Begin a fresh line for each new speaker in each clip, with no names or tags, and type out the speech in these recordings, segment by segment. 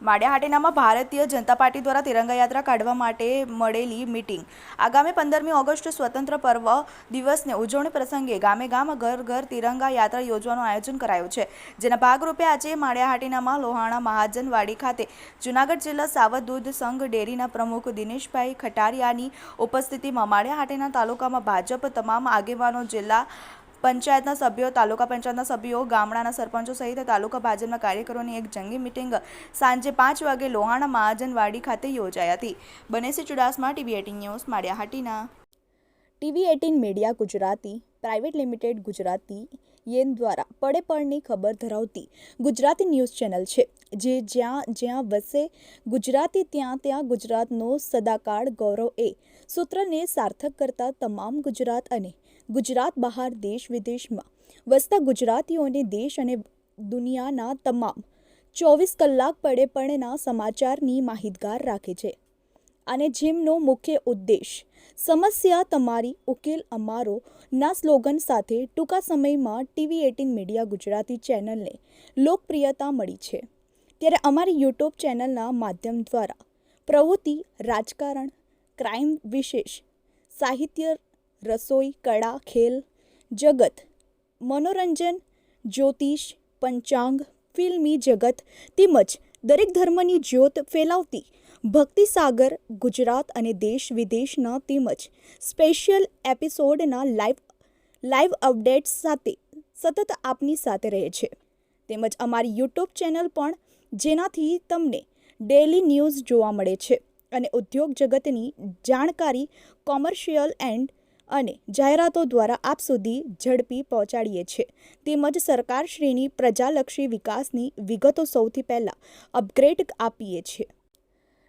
માળિયા હાટેનામાં Bharatiya Janata party દ્વારા તિરંગા યાત્રા કાઢવા માટે મળેલી મિટિંગ. આગામી પંદરમી ઓગસ્ટ સ્વતંત્ર પર્વ દિવસને ઉજવણી પ્રસંગે ગામે ગામ ઘર ઘર તિરંગા યાત્રા યોજવાનું આયોજન કરાયું છે. જેના ભાગરૂપે આજે માળિયા હાટીનામાં લોહાણા મહાજનવાડી ખાતે જૂનાગઢ જિલ્લા સાવધ દૂધ સંઘ ડેરીના પ્રમુખ દિનેશભાઈ ખટારિયાની ઉપસ્થિતિમાં માળિયા હાટીના તાલુકામાં ભાજપ તમામ આગેવાનો જિલ્લા પંચાયતના સભ્યો, તાલુકા પંચાયતના સભ્યો, ગામડાના સરપંચો સહિત તાલુકા ભાજપના કાર્યકરોની એક જંગી મિટિંગ સાંજે પાંચ વાગે લોહાણા મહાજનવાડી ખાતે યોજાઈ હતી. Banesi Chudasama, TV eighteen news Maliya Hatina TV eighteen media Gujarati, private limited Gujarati, યેન દ્વારા પડે પડની ખબર ધરાવતી ગુજરાતી ન્યૂઝ ચેનલ છે, જે જ્યાં જ્યાં વસે ગુજરાતી, ત્યાં ત્યાં ગુજરાતનો સદાકાળ ગૌરવ એ સૂત્રને સાર્થક કરતા તમામ ગુજરાત અને ગુજરાત બહાર દેશ વિદેશમાં વસતા ગુજરાતીઓને દેશ અને દુનિયાના તમામ ચોવીસ કલાક પડે પડના સમાચારની માહિતગાર રાખે છે. અને જેમનો મુખ્ય ઉદ્દેશ સમસ્યા તમારી ઉકેલ અમારો ના સ્લોગન સાથે ટૂંકા સમયમાં ટીવી એટીન મીડિયા ગુજરાતી ચેનલને લોકપ્રિયતા મળી છે. ત્યારે અમારી યુટ્યુબ ચેનલના માધ્યમ દ્વારા પ્રવૃત્તિ રાજકારણ ક્રાઇમ વિશેષ, સાહિત્ય, રસોઈ, કળા, ખેલ, જગત, મનોરંજન, જ્યોતિષ, પંચાંગ, ફિલ્મી જગત તેમજ દરેક ધર્મની જ્યોત ફેલાવતી ભક્તિસાગર ગુજરાત અને દેશ વિદેશના તેમજ સ્પેશિયલ એપિસોડના લાઈવ લાઈવ અપડેટ્સ સાથે સતત આપની સાથે રહે છે. તેમજ અમારી યુટ્યુબ ચેનલ પણ જેનાથી તમને ડેલી ન્યૂઝ જોવા મળે છે. અને ઉદ્યોગ જગતની જાણકારી કોમર્શિયલ એન્ડ અને જાહેરાતો દ્વારા આપ સુધી ઝડપી પહોંચાડીએ છીએ તેમજ સરકારશ્રીની પ્રજાલક્ષી વિકાસની વિગતો સૌથી પહેલાં અપગ્રેડ આપીએ છીએ.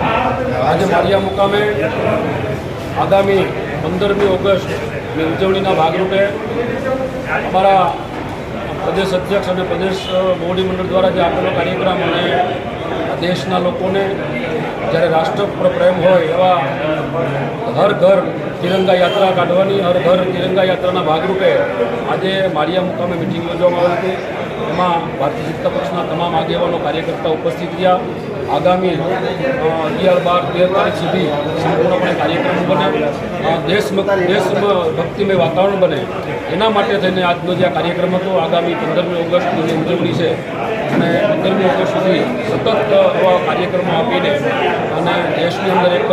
આજે માળિયા મુકામે આગામી પંદરમી ઓગસ્ટની ઉજવણીના ભાગરૂપે અમારા પ્રદેશ અધ્યક્ષ અને પ્રદેશ મોવડી મંડળ દ્વારા જે આપેલો કાર્યક્રમ અને દેશના લોકોને જ્યારે રાષ્ટ્ર પર પ્રેમ હોય એવા હર ઘર તિરંગા યાત્રા કાઢવાની, હર ઘર તિરંગા યાત્રાના ભાગરૂપે આજે માળિયા મુકામે મિટિંગ યોજવામાં આવી હતી. એમાં ભારતીય જનતા પક્ષના તમામ આગેવાનો, કાર્યકર્તા ઉપસ્થિત રહ્યા. આગામી અગિયાર બાર તેર તારીખ સુધી સંપૂર્ણપણે કાર્યક્રમ બને. દેશ દેશ ભક્તિમય વાતાવરણ બને. એના માટે થઈને આજનો જે કાર્યક્રમ હતો, આગામી પંદરમી ઓગસ્ટની ઉજવણી છે, અને પંદરમી ઓગસ્ટ સુધી સતત આવા કાર્યક્રમો આપીને અને દેશની અંદર એક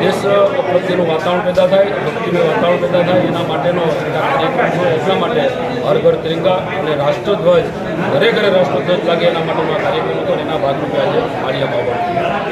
દેશ પ્રત્યેનું વાતાવરણ પેદા થાય, ભક્તિનું વાતાવરણ પેદા થાય, એના માટેનો કાર્યક્રમ છે એટલા માટે હર ઘર તિરંગા અને રાષ્ટ્રધ્વજ, ઘરે ઘરે રાષ્ટ્રધ્વજ લાગે એના માટેનો આ કાર્યક્રમ હતો એના ભાગરૂપે આજે માળિયા બાબા